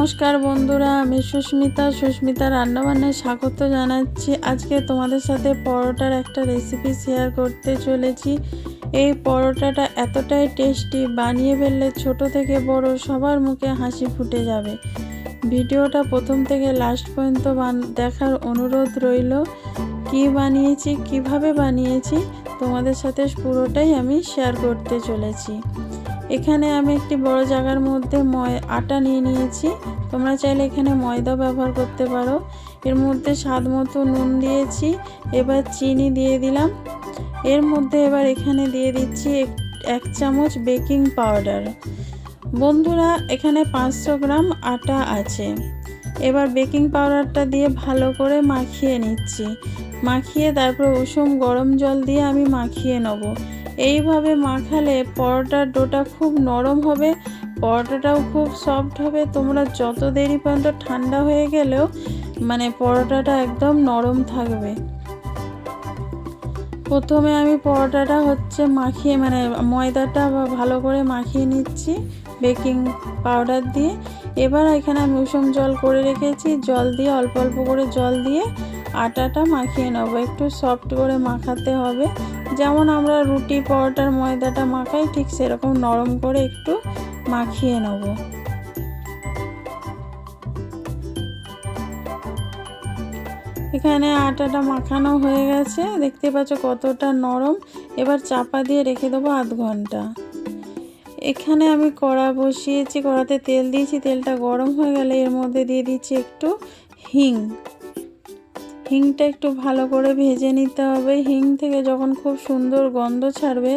নমস্কার বন্ধুরা, আমি সুস্মিতা। সুস্মিতা রান্নাবান্নায় স্বাগত জানাচ্ছি। আজকে তোমাদের সাথে পরোটার একটা রেসিপি শেয়ার করতে চলেছি। এই পরোটাটা এতটাই টেস্টি বানিয়ে ফেললে ছোট থেকে বড় সবার মুখে হাসি ফুটে যাবে। ভিডিওটা প্রথম থেকে লাস্ট পর্যন্ত দেখার অনুরোধ রইল, কি বানিয়েছি, কীভাবে বানিয়েছি, তোমাদের সাথে পুরোটাই আমি শেয়ার করতে চলেছি। এখানে আমি একটি বড় জায়গার মধ্যে ময়, আটা নিয়ে নিয়েছি। তোমরা চাইলে এখানে ময়দা ব্যবহার করতে পারো। এর মধ্যে স্বাদ মতো নুন দিয়েছি, এবার চিনি দিয়ে দিলাম। এর মধ্যে এবার এখানে দিয়ে দিচ্ছি এক- চামচ বেকিং পাউডার। বন্ধুরা, এখানে পাঁচশো গ্রাম আটা আছে। এবার বেকিং পাউডারটা দিয়ে ভালো করে মাখিয়ে নিচ্ছি। মাখিয়ে তারপর উষুম গরম জল দিয়ে আমি মাখিয়ে নেব। এইভাবে মাখালে পরোটার ডোটা খুব নরম হবে, পরোটাটাও খুব সফট হবে। তোমরা যত দেরি পর্যন্ত ঠান্ডা হয়ে গেলেও মানে পরোটাটা একদম নরম থাকবে। প্রথমে আমি পরোটাটা হচ্ছে মাখিয়ে মানে ময়দাটা ভালো করে মাখিয়ে নিচ্ছি, বেকিং পাউডার দিয়ে। এবার এখানে আমি উষুম জল করে রেখেছি, জল দিয়ে অল্প অল্প করে জল দিয়ে আটাটা মাখিয়ে নেব। একটু সফট করে মাখাতে হবে। যেমন আমরা রুটি, পরোটার ময়দাটা মাখাই, ঠিক সেরকম নরম করে একটু মাখিয়ে নেব। এখানে আটাটা মাখানো হয়ে গেছে। দেখতে পাচ্ছ কতটা নরম। এবার চাপা দিয়ে রেখে দেবো আধ ঘণ্টা। এখানে আমি কড়া বসিয়েছি, কড়াতে তেল দিয়েছি। তেলটা গরম হয়ে গেলে এর মধ্যে দিয়ে দিচ্ছি একটু হিং। হিংটা একটু ভালো করে ভেজে নিতে হবে। হিং থেকে যখন খুব সুন্দর গন্ধ ছাড়বে,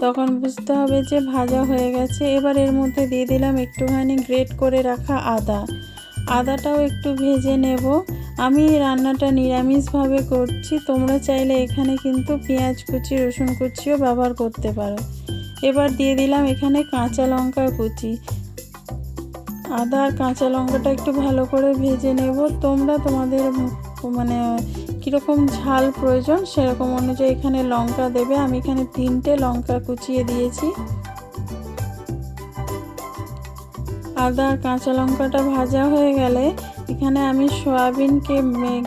তখন বুঝতে হবে যে ভাজা হয়ে গেছে। এবার এর মধ্যে দিয়ে দিলাম একটুখানি গ্রেট করে রাখা আদা। আদাটাও একটু ভেজে নেব। আমি রান্নাটা নিরামিষভাবে করছি। তোমরা চাইলে এখানে কিন্তু পেঁয়াজ কুচি, রসুন কুচিও ব্যবহার করতে পারো। এবার দিয়ে দিলাম এখানে কাঁচা লঙ্কা কুচি। আদা আর কাঁচা লঙ্কাটা একটু ভালো করে ভেজে নেব। তোমরা তোমাদের মানে কীরকম ঝাল প্রয়োজন, সেরকম অনুযায়ী এখানে লঙ্কা দেবে। আমি এখানে তিনটে লঙ্কা কুচিয়ে দিয়েছি। আদা, কাঁচা লঙ্কাটা ভাজা হয়ে গেলে এখানে আমি সয়াবিনকে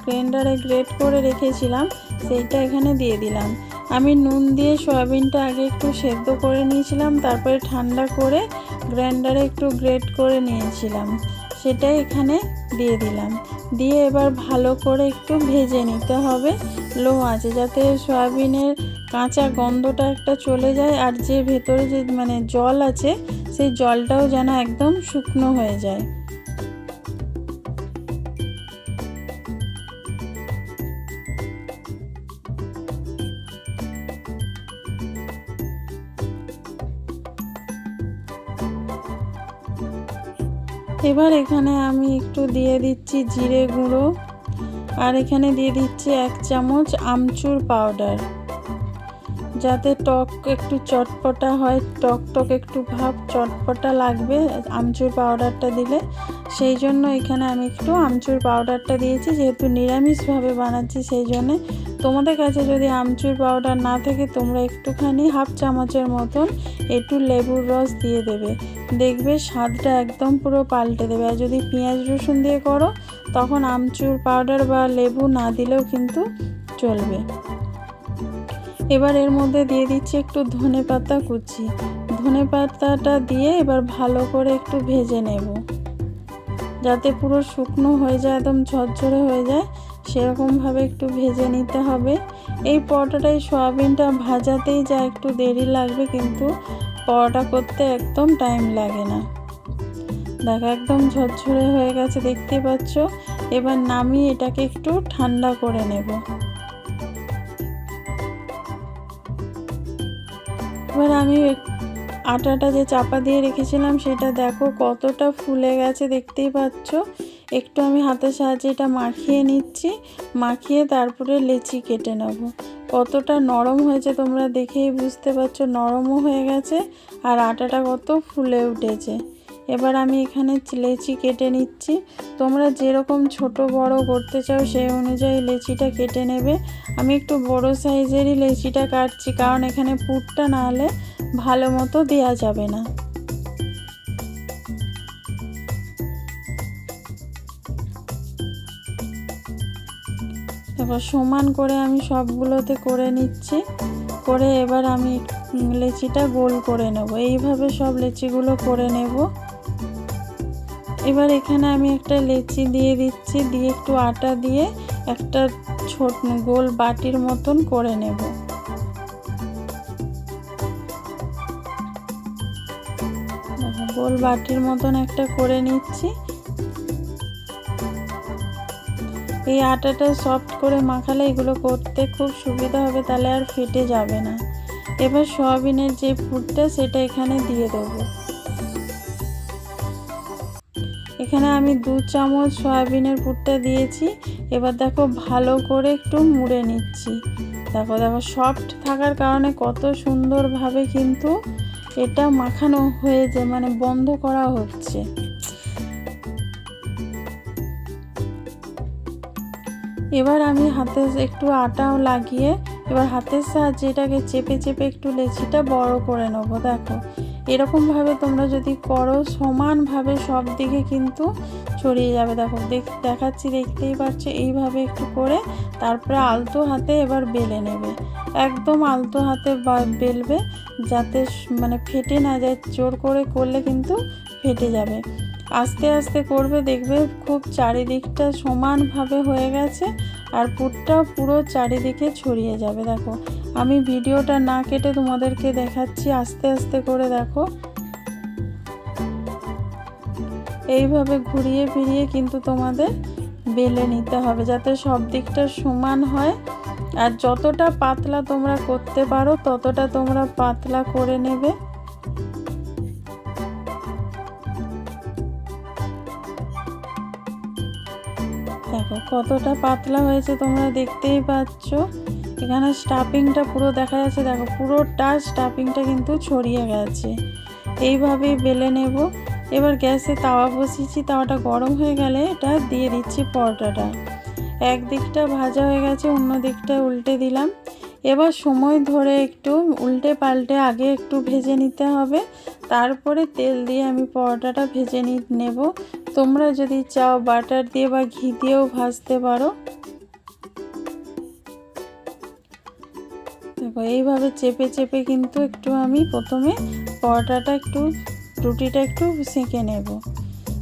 গ্রাইন্ডারে গ্রেট করে রেখেছিলাম, সেইটা এখানে দিয়ে দিলাম। আমি নুন দিয়ে সয়াবিনটা আগে একটু সেদ্ধ করে নিয়েছিলাম, তারপরে ঠান্ডা করে গ্রাইন্ডারে একটু গ্রেট করে নিয়েছিলাম, সেটাই এখানে দিয়ে দিলাম। দিয়ে এবার ভালো করে একটু ভেজে নিতে হবে। লো আছে যাতে সয়াবিনের কাঁচা গন্ধটা একটা চলে যায় আর যে ভেতরে যে মানে জল আছে, সেই জলটাও যেন একদম শুকনো হয়ে যায়। এবার এখানে আমি একটু দিয়ে দিচ্ছি জিরে গুঁড়ো। আর এখানে দিয়ে দিচ্ছি এক চামচ আমচুর পাউডার। যাতে টক একটু চটপটা হয়, টক টক একটু ভাব, চটপটা লাগবে আমচুর পাউডারটা দিলে। সেই জন্য এখানে আমি একটু আমচুর পাউডারটা দিয়েছি, যেহেতু নিরামিষভাবে বানাচ্ছি, সেই জন্যে তোমাদের কাছে যদি আমচুর পাউডার না থাকে, তোমরা একটুখানি হাফ চামচের মতন একটু লেবুর রস দিয়ে দেবে। দেখবে স্বাদটা একদম পুরো পাল্টে দেবে। আর যদি পেঁয়াজ রসুন দিয়ে করো, তখন আমচুর পাউডার বা লেবু না দিলেও কিন্তু চলবে। এবার এর মধ্যে দিয়ে দিচ্ছি একটু ধনে পাতা কুচি। ধনে পাতাটা দিয়ে এবার ভালো করে একটু ভেজে নেব। যাতে পুরো শুকনো হয়ে যায়, একদম ঝরঝরে হয়ে যায়। সেরকমভাবে একটু ভেজে নিতে হবে। এই পরোটাটাই সয়াবিনটা ভাজাতেই যা একটু দেরি লাগবে কিন্তু পরোটা করতে একদম টাইম লাগে না। দেখো একদম ঝরঝরে হয়ে গেছে, দেখতে পাচ্ছ? এবার নামিয়ে এটাকে একটু ঠান্ডা করে নেব। এবার আমি আটাটা যে চাপা দিয়ে রেখেছিলাম, সেটা দেখো কতটা ফুলে গেছে, দেখতেই পাচ্ছ? একটু আমি হাতের সাহায্যে এটা মাখিয়ে নিচ্ছি, মাখিয়ে তারপরে লেচি কেটে নেব। কতটা নরম হয়েছে তোমরা দেখেই বুঝতে পারছ, নরমও হয়ে গেছে আর আটাটা কত ফুলে উঠেছে। এবার আমি এখানে লেচি কেটে নিচ্ছি। তোমরা যেরকম ছোট বড় করতে চাও সেই অনুযায়ী লেচিটা কেটে নেবে। আমি একটু বড় সাইজেরই লেচিটা কাটছি, কারণ এখানে পুরটা না হলে ভালো মতো দেওয়া যাবে না। দেখো সমান করে আমি সবগুলোতে করে নিচ্ছি। করে এবার আমি লেচিটা গোল করে নেব। এইভাবে সব লেচিগুলো করে নেব। এবার এখানে আমি একটা লেচি দিয়ে দিচ্ছি, দিয়ে একটু আটা দিয়ে একটা ছোট গোল বাটির মতন করে নেব। গোল বাটির মতন একটা করে নিচ্ছি। এই আটাটা সফট করে মাখালে এগুলো করতে খুব সুবিধা হবে, তাহলে আর ফেটে যাবে না। এবার সয়াবিনের যে পুরটা, সেটা এখানে দিয়ে দেবো। এখানে আমি দু চামচ সয়াবিনের পুরটা দিয়েছি। এবার দেখো ভালো করে একটু মুড়ে নিচ্ছি। দেখো দেখো সফট থাকার কারণে কত সুন্দরভাবে কিন্তু এটা মাখানো হয়ে যায় মানে বন্ধ করা হচ্ছে। এবার আমি হাতে একটু আটাও লাগিয়ে এবার হাতের সাহায্যে এটাকে চেপে চেপে একটু লেচিটা বড় করে নেব, দেখো। এরকমভাবে তোমরা যদি করো, সমানভাবে সব দিকে কিন্তু ছড়িয়ে যাবে। দেখো, দেখ দেখাচ্ছি, দেখতেই পাচ্ছ এইভাবে একটু করে তারপরে আলতো হাতে এবার বেলে নেবে। একদম আলতো হাতে বেলবে, যাতে মানে ফেটে না যায়। জোর করে করলে কিন্তু ফেটে যাবে। আস্তে আস্তে করবে, দেখবে খুব চারিদিকটা সমানভাবে হয়ে গেছে আর পুরটা পুরো চারিদিকে ছড়িয়ে যাবে। দেখো, আমি ভিডিওটা না কেটে তোমাদেরকে দেখাচ্ছি, আস্তে আস্তে করে দেখো। এইভাবে ঘুরিয়ে ফিরিয়ে কিন্তু তোমাদের বেলে নিতে হবে, যাতে সব দিকটা সমান হয়। আর যতটা পাতলা তোমরা করতে পারো, ততটা তোমরা পাতলা করে নেবে। দেখো, কতটা পাতলা হয়েছে তোমরা দেখতেই পাচ্ছ। এখানে স্টাফিংটা পুরো দেখা যাচ্ছে, দেখো, পুরোটা স্টাফিংটা কিন্তু ছড়িয়ে গেছে। এইভাবেই বেলে নেব। এবার গ্যাসে তাওয়া বসিয়েছি, তাওয়াটা গরম হয়ে গেলে এটা দিয়ে দিচ্ছি পরোটাটা। একদিকটা ভাজা হয়ে গেছে, অন্য দিকটা উল্টে দিলাম। এবার সময় ধরে একটু উল্টে পাল্টে আগে একটু ভেজে নিতে হবে। তারপরে তেল দিয়ে আমি পরোটাটা ভেজে নেব। তোমরা যদি চাও বাটার দিয়ে বা ঘি দিয়েও ভাজতে পারো। দেখো, এইভাবে চেপে চেপে কিন্তু একটু আমি প্রথমে পরোটাটা একটু, রুটিটা একটু সেঁকে নেব।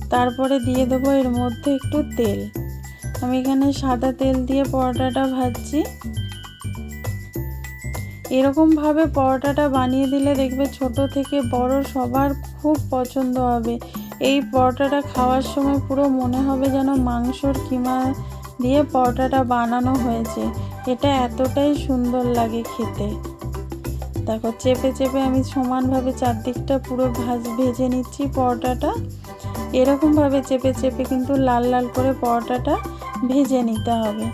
তারপরে দিয়ে দেবো এর মধ্যে একটু তেল। আমি এখানে সাদা তেল দিয়ে পরোটাটা ভাজছি। এরকমভাবে পরোটাটা বানিয়ে দিলে দেখবে ছোট থেকে বড় সবার খুব পছন্দ হবে। এই পরোটাটা খাওয়ার সময় পুরো মনে হবে যেন মাংসর কিমা দিয়ে পরোটাটা বানানো হয়েছে। এটা এতটাই সুন্দর লাগে খেতে। দেখো, চেপে চেপে আমি সমানভাবে চারদিকটা পুরো ভাজ ভেজে নিচ্ছি পরোটাটা। এরকমভাবে চেপে চেপে কিন্তু লাল লাল করে পরোটাটা ভেজে নিতে হবে।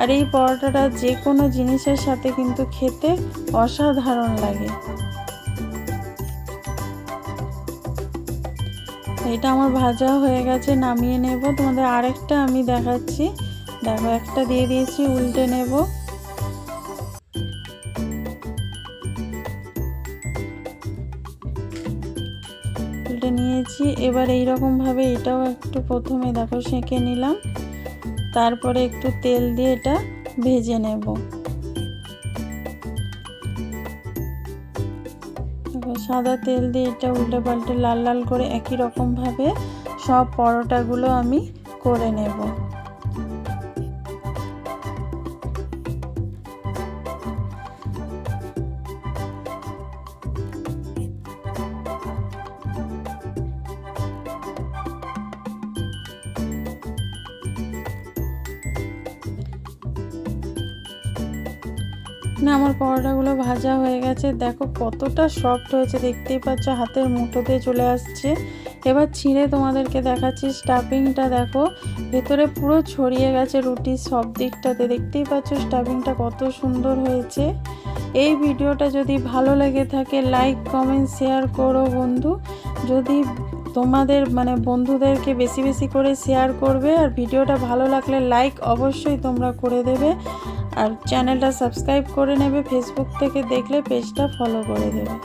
আর এই পরোটাটা যে কোনো জিনিসের সাথে কিন্তু খেতে অসাধারণ লাগে। এটা আমার ভাজা হয়ে গেছে, নামিয়ে নেব। তোমাদের আরেকটা আমি দেখাচ্ছি। দেখো, একটা দিয়ে দিয়েছি, উল্টে নেব। উল্টে নিয়েছি। এবার এইরকমভাবে এটাও একটু প্রথমে, দেখো, সেঁকে নিলাম। তারপরে একটু তেল দিয়ে এটা ভেজে নেব। সাদা তেল দিয়ে এটা উল্টে পাল্টে লাল লাল করে একই রকমভাবে সব পরোটাগুলো আমি করে নেব। না, আমার পরোটাগুলো ভাজা হয়ে গেছে। দেখো কতটা সফট হয়েছে, দেখতেই পাচ্ছ, হাতের মুঠোতে চলে আসছে। এবার ছিঁড়ে তোমাদেরকে দেখাচ্ছি স্টাফিংটা দেখো। ভেতরে পুরো ছড়িয়ে গেছে রুটির সব দিকটাতে। দেখতেই পাচ্ছ স্টাফিংটা কত সুন্দর হয়েছে। এই ভিডিওটা যদি ভালো লেগে থাকে লাইক কমেন্ট শেয়ার করো বন্ধু। যদি তোমাদের মানে বন্ধুদেরকে বেশি বেশি করে শেয়ার করবে, আর ভিডিওটা ভালো লাগলে লাইক অবশ্যই তোমরা করে দেবে। আর চ্যানেলটা সাবস্ক্রাইব করে নেবে ফেসবুক থেকে দেখলে পেজটা ফলো করে দেবে।